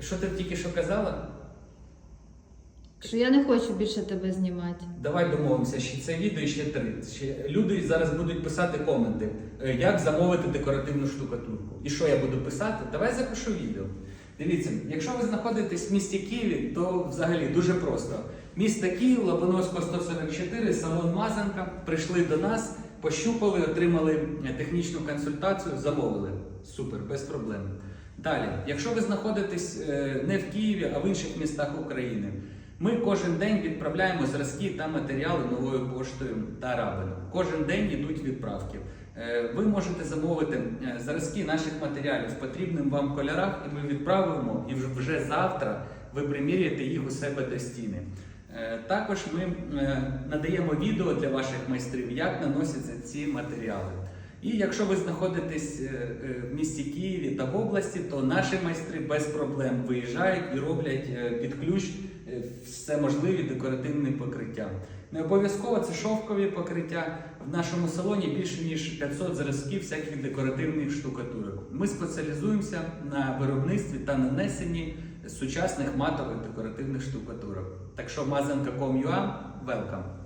Що ти тільки що казала? Що я не хочу більше тебе знімати. Давай домовимося, ще це відео ще три. Ще люди зараз будуть писати коменти, е, як замовити декоративну штукатурку. І що я буду писати? Давай запишу відео. Дивіться, якщо ви знаходитесь в місті Києві, то взагалі дуже просто. Місто Київ, Лобановського 144, салон Мазанка. Прийшли до нас, пощупали, отримали е, технічну консультацію, замовили. Супер, без проблем. Далі, якщо ви знаходитесь е, не в Києві, а в інших містах України, ми кожен день відправляємо зразки та матеріали новою поштою та рабином. Кожен день йдуть відправки. Е, Ви можете замовити е, зразки наших матеріалів в потрібним вам кольорах, і ми відправимо, і вже- завтра ви приміряєте їх у себе до стіни. Також ми надаємо відео для ваших майстрів, як наносяться ці матеріали. І якщо ви знаходитесь е, е, в місті Києві та в області, то наші майстри без проблем виїжджають і роблять е, під ключ все можливі декоративні покриття. Не обов'язково це шовкові покриття. В нашому салоні більше ніж 500 зразків всяких декоративних штукатурок. Ми спеціалізуємося на виробництві та нанесенні сучасних матових декоративних штукатурок. Так що мазанка.com.ua, welcome!